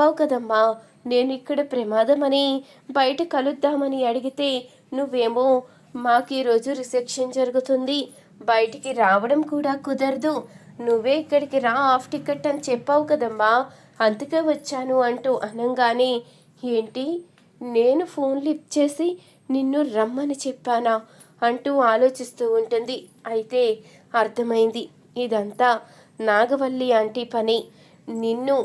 చెప్పావు కదమ్మా నేను ఇక్కడ ప్రమాదమని బయట కలుద్దామని అడిగితే నువ్వేమో మాకు ఈరోజు రిసెప్షన్ జరుగుతుంది బయటికి రావడం కూడా కుదరదు నువ్వే ఇక్కడికి రా ఆఫ్ టికెట్ అని చెప్పావు కదమ్మా అందుకే వచ్చాను అంటూ అనంగానే ఏంటి నేను ఫోన్ లిఫ్ట్ చేసి నిన్ను రమ్మని చెప్పానా? అంటూ ఆలోచిస్తూ ఉంటుంది. అయితే అర్థమైంది ఇదంతా నాగవల్లి ఆంటీ పని. నిన్ను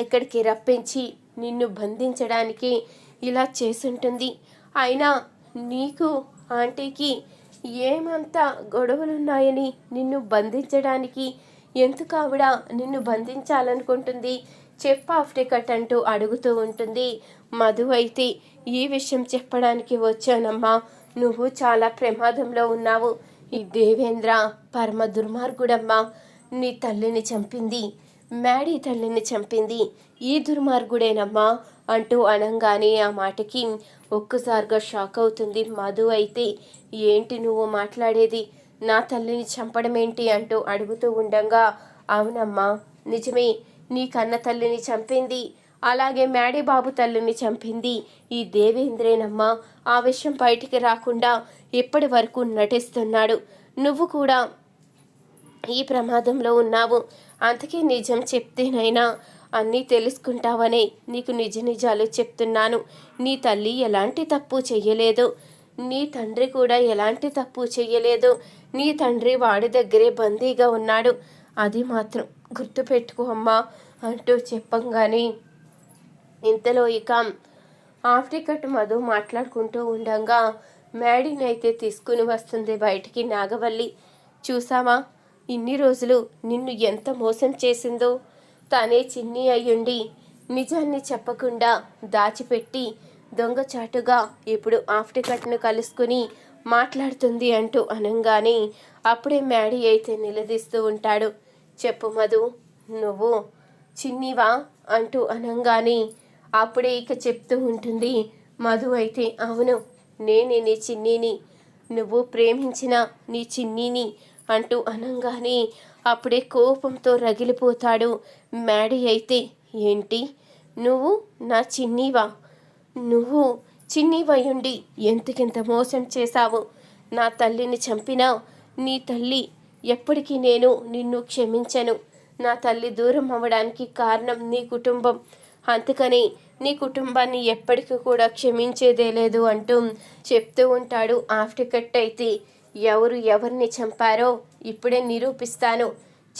ఇక్కడికి రప్పించి నిన్ను బంధించడానికి ఇలా చేసుంటుంది. అయినా నీకు ఆంటీకి ఏమంత గొడవలున్నాయని నిన్ను బంధించడానికి ఎందుకు ఆవిడ నిన్ను బంధించాలనుకుంటుంది? చెప్ప ఆఫ్ టికెట్ అంటూ అడుగుతూ ఉంటుంది. మధు అయితే ఈ విషయం చెప్పడానికి వచ్చానమ్మా. నువ్వు చాలా ప్రమాదంలో ఉన్నావు. ఈ దేవేంద్ర పరమ దుర్మార్గుడమ్మా. నీ తల్లిని చంపింది. మ్యాడీ తల్లిని చంపింది. ఈ దుర్మార్గుడేనమ్మా అంటూ అనంగానే ఆ మాటకి ఒక్కసారిగా షాక్ అవుతుంది మధు అయితే. ఏంటి నువ్వు మాట్లాడేది? నా తల్లిని చంపడం ఏంటి అంటూ అడుగుతూ ఉండగా. అవునమ్మా నిజమే. నీ కన్న తల్లిని చంపింది. అలాగే మ్యాడీ బాబు తల్లిని చంపింది. ఈ దేవేంద్రేనమ్మా ఆ విషయం బయటికి రాకుండా ఇప్పటి వరకు నటిస్తున్నాడు. నువ్వు కూడా ఈ ప్రమాదంలో ఉన్నావు. అందుకే నిజం చెప్తేనైనా అన్నీ తెలుసుకుంటావనే నీకు నిజ నిజాలు చెప్తున్నాను. నీ తల్లి ఎలాంటి తప్పు చెయ్యలేదు. నీ తండ్రి కూడా ఎలాంటి తప్పు చెయ్యలేదు. నీ తండ్రి వాడి దగ్గరే బందీగా ఉన్నాడు. అది మాత్రం గుర్తుపెట్టుకో అమ్మా అంటూ చెప్పంగానే ఇంతలో ఇక ఆఫ్రికట్ మధు మాట్లాడుకుంటూ ఉండగా మ్యాడీని అయితే తీసుకుని వస్తుంది బయటికి నాగవల్లి. చూసావా? ఇన్ని రోజులు నిన్ను ఎంత మోసం చేసిందో తనే చిన్ని అయ్యుండి నిజాన్ని చెప్పకుండా దాచిపెట్టి దొంగచాటుగా ఇప్పుడు ఆఫ్టికట్ను కలుసుకుని మాట్లాడుతుంది అంటూ అనంగానే అప్పుడే మ్యాడీ అయితే నిలదీస్తూ ఉంటాడు. చెప్పు మధు నువ్వు చిన్నివా అంటూ అనంగానే అప్పుడే ఇక చెప్తూ ఉంటుంది. మధు అయితే అవును నేనే నీ చిన్నీని. నువ్వు ప్రేమించిన నీ చిన్నీని అంటూ అనంగానే అప్పుడే కోపంతో రగిలిపోతాడు. మ్యాడీ అయితే ఏంటి? నువ్వు నా చిన్నీవా? నువ్వు చిన్నీవయుండి ఎంతకింత మోసం చేశావు? నా తల్లిని చంపినా నీ తల్లి ఎప్పటికీ నేను నిన్ను క్షమించను. నా తల్లి దూరం అవ్వడానికి కారణం నీ కుటుంబం. అందుకని నీ కుటుంబాన్ని ఎప్పటికీ కూడా క్షమించేదే లేదు అంటూ చెప్తూ ఉంటాడు. ఆఫ్టర్ కట్ అయితే ఎవరు ఎవరిని చంపారో ఇప్పుడే నిరూపిస్తాను.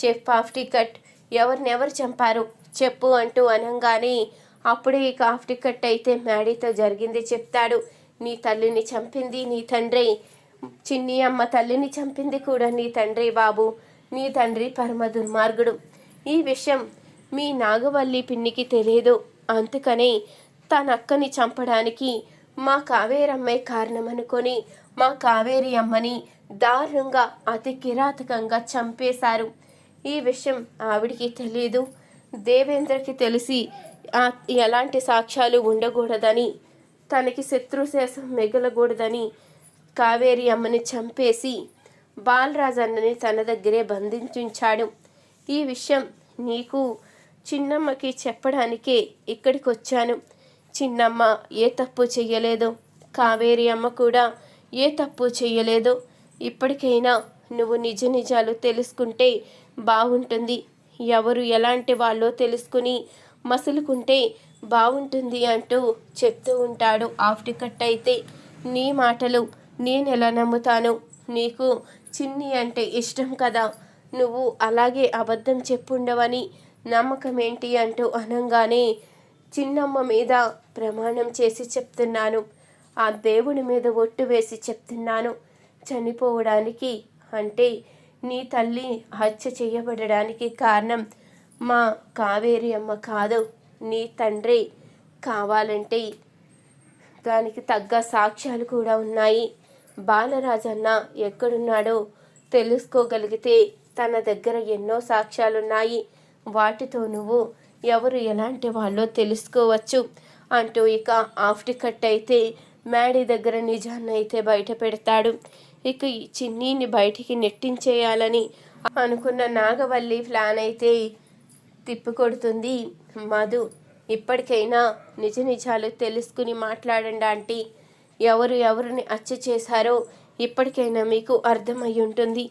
చెప్ ఆఫ్ టికెట్ ఎవరిని ఎవరు చంపారు? చెప్పు అంటూ అనంగానే అప్పుడే ఇక ఆఫ్ అయితే మ్యాడీతో జరిగింది చెప్తాడు. నీ తల్లిని చంపింది నీ తండ్రి. చిన్ని అమ్మ తల్లిని చంపింది కూడా నీ తండ్రి బాబు. నీ తండ్రి పరమ దుర్మార్గుడు. ఈ విషయం మీ నాగవల్లి పిన్నికి తెలియదు. అందుకనే తన అక్కని చంపడానికి మా కావేరమ్మే కారణమనుకొని మా కావేరి అమ్మని దారుణంగా అతి కిరాతకంగా చంపేశారు. ఈ విషయం ఆవిడికి తెలియదు దేవేంద్రకి తెలిసి ఎలాంటి సాక్ష్యాలు ఉండకూడదని తనకి శత్రుశేషం మిగలకూడదని కావేరి అమ్మని చంపేసి బాలరాజన్నని తన దగ్గరే బంధించుంచాడు. ఈ విషయం నీకు చిన్నమ్మకి చెప్పడానికే ఇక్కడికి వచ్చాను చిన్నమ్మ ఏ తప్పు చెయ్యలేదు. కావేరి అమ్మ కూడా ఏ తప్పు చేయలేదు. ఇప్పటికైనా నువ్వు నిజ నిజాలు తెలుసుకుంటే బాగుంటుంది ఎవరు ఎలాంటి వాళ్ళో తెలుసుకుని మసులుకుంటే బాగుంటుంది అంటూ చెప్తూ ఉంటాడు ఆఫ్ టికెట్ అయితే. నీ మాటలు నేను ఎలా నమ్ముతాను? నీకు చిన్ని అంటే ఇష్టం కదా. నువ్వు అలాగే అబద్ధం చెప్పుండవని నమ్మకం ఏంటి అంటూ అనంగానే చిన్నమ్మ మీద ప్రమాణం చేసి చెప్తున్నాను. ఆ దేవుని మీద ఒట్టు వేసి చెప్తున్నాను. చనిపోవడానికి అంటే నీ తల్లి హత్య చేయబడడానికి కారణం మా కావేరి అమ్మ కాదు. నీ తండ్రి కావాలంటే దానికి తగ్గ సాక్ష్యాలు కూడా ఉన్నాయి. బాలరాజన్న ఎక్కడున్నాడో తెలుసుకోగలిగితే తన దగ్గర ఎన్నో సాక్ష్యాలున్నాయి. వాటితో నువ్వు ఎవరు ఎలాంటి వాళ్ళో తెలుసుకోవచ్చు. అంటూ ఇక ఆఫ్టికట్ అయితే మ్యాడీ దగ్గర నిజాన్ని అయితే బయట పెడతాడు. ఇక ఈ చిన్నీని బయటికి నెట్టించేయాలని అనుకున్న నాగవల్లి ప్లాన్ అయితే తిప్పికొడుతుంది. మధు ఇప్పటికైనా నిజ నిజాలు తెలుసుకుని మాట్లాడండి ఆంటీ. ఎవరు ఎవరిని హత్య చేశారో ఇప్పటికైనా మీకు అర్థమై ఉంటుంది.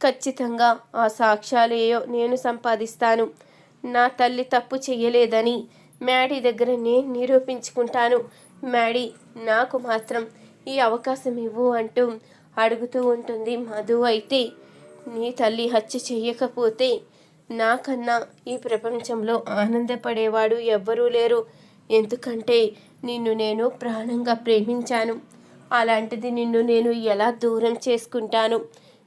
ఖచ్చితంగా ఆ సాక్ష్యాలు ఏయో నేను సంపాదిస్తాను. నా తల్లి తప్పు చెయ్యలేదని మ్యాడీ దగ్గర నేను నిరూపించుకుంటాను. మ్యాడీ నాకు మాత్రం ఈ అవకాశం ఇవ్వు అంటూ అడుగుతూ ఉంటుంది మధు. అయితే నీ తల్లి హత్య చేయకపోతే నాకన్నా ఈ ప్రపంచంలో ఆనందపడేవాడు ఎవ్వరూ లేరు. ఎందుకంటే నిన్ను నేను ప్రాణంగా ప్రేమించాను. అలాంటిది నిన్ను నేను ఎలా దూరం చేసుకుంటాను?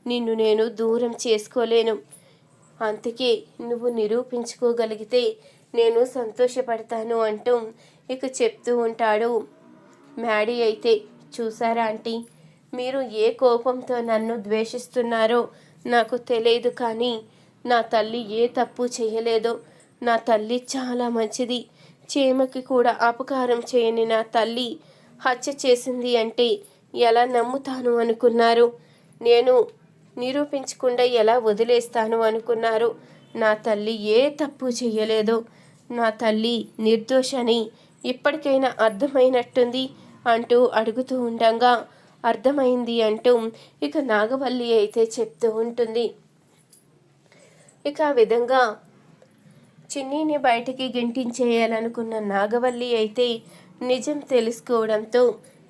నిన్ను నేను దూరం చేసుకోలేను. అందుకే నువ్వు నిరూపించుకోగలిగితే నేను సంతోషపడతాను అంటూ ఇక చెప్తూ ఉంటాడు మ్యాడీ అయితే చూసారా ఆంటీ మీరు ఏ కోపంతో నన్ను ద్వేషిస్తున్నారో నాకు తెలియదు కానీ నా తల్లి ఏ తప్పు చేయలేదో నా తల్లి చాలా మంచిది. చీమకి కూడా అపకారం చేయని నా తల్లి హత్య చేసింది అంటే ఎలా నమ్ముతాను అనుకున్నారు? నేను నిరూపించకుండా ఎలా వదిలేస్తాను అనుకున్నారు? నా తల్లి ఏ తప్పు చేయలేదో నా తల్లి నిర్దోషని ఇప్పటికైనా అర్థమైనట్టుంది అంటూ అడుగుతూ ఉండగా అర్థమైంది అంటూ ఇక నాగవల్లి అయితే చెప్తూ ఉంటుంది. ఇక ఆ విధంగా చిన్నీని బయటికి గెంటించేయాలనుకున్న నాగవల్లి అయితే నిజం తెలుసుకోవడంతో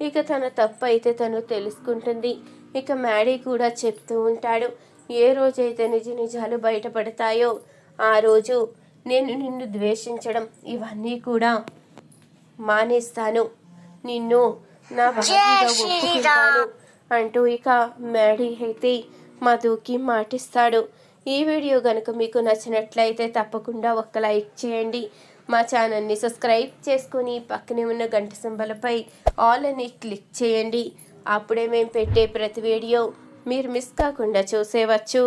ఇక తన తప్పు అయితే తను తెలుసుకుంటుంది. ఇక మ్యాడీ కూడా చెప్తూ ఉంటాడు ఏ రోజైతే నిజ నిజాలు బయటపడతాయో ఆ రోజు నేను నిన్ను ద్వేషించడం ఇవన్నీ కూడా మానేస్తాను. నిన్ను నా భార్యగా ఒప్పుకుంటాను అంటూ ఇక మ్యాడీ అయితే మధుకి మాటిస్తాడు. ఈ వీడియో కనుక మీకు నచ్చినట్లయితే తప్పకుండా ఒక్క లైక్ చేయండి. మా ఛానల్ని సబ్స్క్రైబ్ చేసుకొని పక్కనే ఉన్న గంట సింబలపై ఆల్ అని క్లిక్ చేయండి. అప్పుడే మేము పెట్టే ప్రతి వీడియో మీరు మిస్ కాకుండా చూసేవచ్చు.